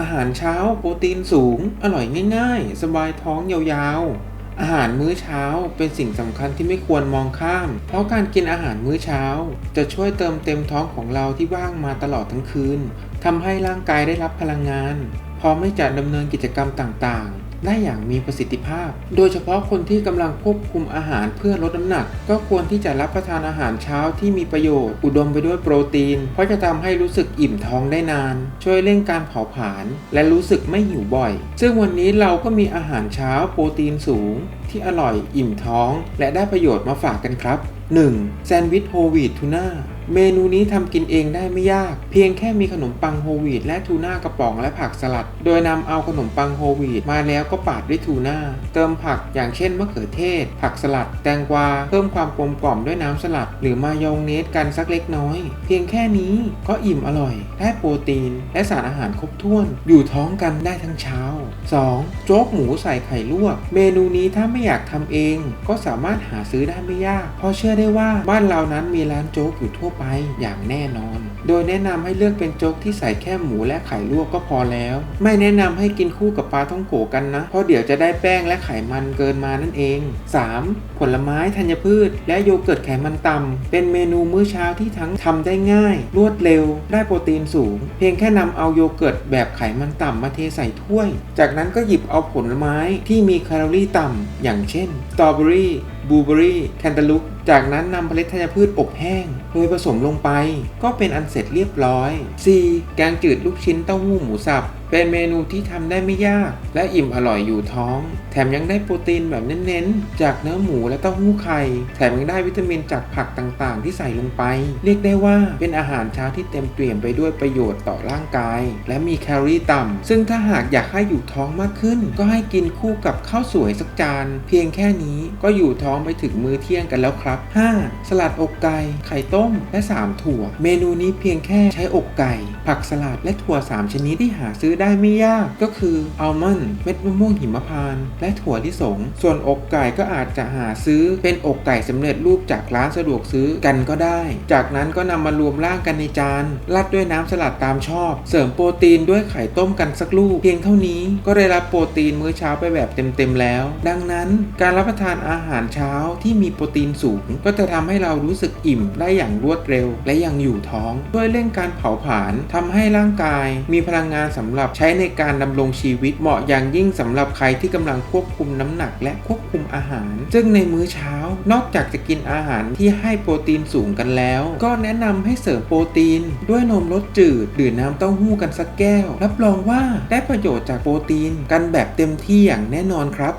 อาหารเช้าโปรตีนสูง อร่อยง่าย ๆ สบายท้องยาวๆ อาหารมื้อเช้าเป็นสิ่งสำคัญที่ไม่ควรมองข้าม เพราะการกินอาหารมื้อเช้า จะช่วยเติมเต็มท้องของเราที่ว่างมาตลอดทั้งคืนทำให้ร่างกายได้รับพลังงานพร้อมที่จะดำเนินกิจกรรมต่างๆ ได้อย่างมีประสิทธิภาพ โดยเฉพาะคนที่กำลังควบคุมอาหารเพื่อลดน้ำหนัก ก็ควรที่จะรับประทานอาหารเช้าที่มีประโยชน์ อุดมไปด้วยโปรตีน เพราะจะทำให้รู้สึกอิ่มท้องได้นาน ช่วยเร่งการเผาผลาญและรู้สึกไม่หิวบ่อย ซึ่งวันนี้เราก็มีอาหารเช้าโปรตีนสูง ที่อร่อยอิ่มท้อง และได้ประโยชน์มาฝากกันครับ 1. แซนด์วิชโฮวีตทูน่าเมนูนี้ทำกินเองได้ไม่ยาก เพียงแค่มีขนมปังโฮวีตและทูน่ากระป๋องและผักสลัด โดยนำเอาขนมปังโฮวีตมาแล้วก็ปาดด้วยทูน่าเติมผักอย่างเช่นมะเขือเทศ ผักสลัด แตงกวา เพิ่มความกลมกล่อมด้วยน้ำสลัด หรือมายองเนสกันสักเล็กน้อย เพียงแค่นี้ก็อิ่มอร่อย ได้โปรตีน และสารอาหารครบถ้วน อยู่ท้องกันได้ทั้งเช้า 2. โจ๊กหมูใส่ไข่ลวก เมนูนี้ถ้าไม่อยากทำเอง ก็สามารถหาซื้อได้ไม่ยาก เพราะเชื่อได้ว่าบ้านเรานั้นมีร้านโจ๊กอยู่ทั่วไปอย่างแน่นอน โดยแนะนำให้เลือกเป็นโจ๊กที่ใส่แค่หมูและไข่ลวกก็พอแล้ว ไม่แนะนำให้กินคู่กับปลาท่องโกกันนะ เพราะเดี๋ยวจะได้แป้งและไขมันเกินมานั่นเอง 3. ผลไม้ธัญพืช และโยเกิร์ตไขมันต่ำเป็นเมนูมื้อเช้าที่ทั้งทำได้ง่าย รวดเร็ว ได้โปรตีนสูง เพียงแค่นำเอาโยเกิร์ตแบบไขมันต่ำมาเทใส่ถ้วย จากนั้นก็หยิบเอาผลไม้ที่มีแคลอรี่ต่ำอย่างางเช่นสตรอเบอรี่บลูเบอรี่แคนตาลูป จากนั้นนำเมล็ดธัญพืชอบแห้งโดยผสมลงไป ก็เป็นอันเสร็จเรียบร้อย 4. แกงจืดลูกชิ้นเต้าหู้หมูสับ เป็นเมนูที่ทำได้ไม่ยาก และอิ่มอร่อยอยู่ท้อง แถมยังได้โปรตีนแบบเน้นๆ จากเนื้อหมูและเต้าหู้ไข่ แถมยังได้วิตามินจากผักต่างๆ ที่ใส่ลงไป เรียกได้ว่าเป็นอาหารเช้าที่เต็มเปี่ยมไปด้วยประโยชน์ต่อร่างกาย และมีแคลอรี่ต่ำ ซึ่งถ้าหากอยากให้อยู่ท้องมากขึ้น ก็ให้กินคู่กับข้าวสวยสักจาน เพียงแค่นี้ก็อยู่ท้องไปถึงมื้อเที่ยงกันแล้วครับ 5. สลัดอกไก่ไข่ต้ม และ 3 ถั่ว เมนูนี้เพียงแค่ใช้อกไก่ ผักสลัดและถั่ว 3 ชนิดที่หาซื้อได้ไม่ยากก็คืออัลมอนด์เม็ดมะม่วงหิมพานต์และถั่วลิสง ส่วนอกไก่ก็อาจจะหาซื้อเป็นอกไก่สำเร็จรูปจากร้านสะดวกซื้อกันก็ได้ จากนั้นก็นำมารวมร่างกันในจานราดด้วยน้ำสลัดตามชอบ เสริมโปรตีนด้วยไข่ต้มกันสักลูก เพียงเท่านี้ก็ได้รับโปรตีนมื้อเช้าไปแบบเต็มๆแล้ว ดังนั้นการรับประทานอาหารเช้าที่มีโปรตีนสูงก็จะทำให้เรารู้สึกอิ่มได้อย่างรวดเร็ว และยังอยู่ท้องช่วยเร่งการเผาผลาญทำให้ร่างกาย มีพลังงานสำหรับใช้ในการดำรงชีวิตเหมาะอย่างยิ่งสำหรับใครที่กำลังควบคุมน้ำหนักและควบคุมอาหาร ซึ่งในมื้อเช้านอกจากจะกินอาหารที่ให้โปรตีนสูงกันแล้ว ก็แนะนำให้เสริมโปรตีน ด้วยนมรสจืดดื่มน้ำเต้าหู้กันสักแก้ว รับรองว่าได้ประโยชน์จากโปรตีนกันแบบเต็มที่อย่างแน่นอนครับ